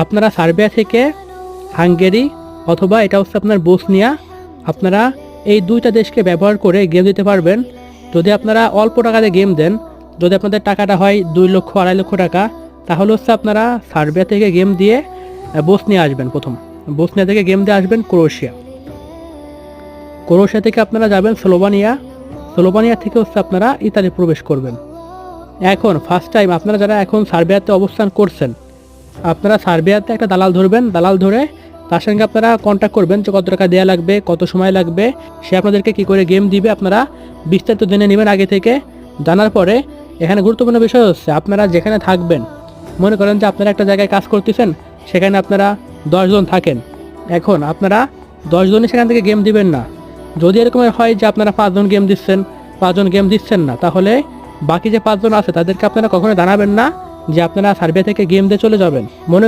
আপনারা সার্বিয়া থেকে হাঙ্গেরি অথবা এটা হচ্ছে আপনার বোসনিয়া, আপনারা এই দুইটা দেশকে ব্যবহার করে গেম দিতে পারবেন। যদি আপনারা অল্প টাকাতে গেম দেন, যদি আপনাদের টাকাটা হয় দুই লক্ষ, আড়াই লক্ষ টাকা, তাহলে হচ্ছে আপনারা সার্বিয়া থেকে গেম দিয়ে বসনিয়া আসবেন প্রথম। বসনিয়া থেকে গেম দিয়ে আসবেন ক্রোয়েশিয়া। ক্রোয়েশিয়া থেকে আপনারা যাবেন স্লোভানিয়া। স্লোভানিয়া থেকে হচ্ছে আপনারা ইতালি প্রবেশ করবেন। এখন ফার্স্ট টাইম আপনারা যারা এখন সার্বিয়াতে অবস্থান করছেন আপনারা সার্বিয়াতে একটা দালাল ধরবেন, দালাল ধরে তার সঙ্গে আপনারা কন্ট্যাক্ট করবেন যে কত টাকা দেওয়া লাগবে, কত সময় লাগবে, সে আপনাদেরকে কি করে গেম দিবে আপনারা বিস্তারিত জেনে নেবেন আগে থেকে। জানার পরে এখানে গুরুত্বপূর্ণ বিষয় হচ্ছে আপনারা যেখানে থাকবেন, মনে করেন যে আপনারা একটা জায়গায় কাজ করতেছেন, সেখানে আপনারা দশজন থাকেন। এখন আপনারা দশজনই সেখান থেকে গেম দিবেন না। যদি এরকম হয় যে আপনারা পাঁচজন গেম দিচ্ছেন পাঁচজন গেম দিচ্ছেন না, তাহলে বাকি যে পাঁচজন আছে তাদেরকে আপনারা কখনো জানাবেন না। যে আপনারা সার্ভে থেকে গেম দিয়ে চলে যাবেন। মনে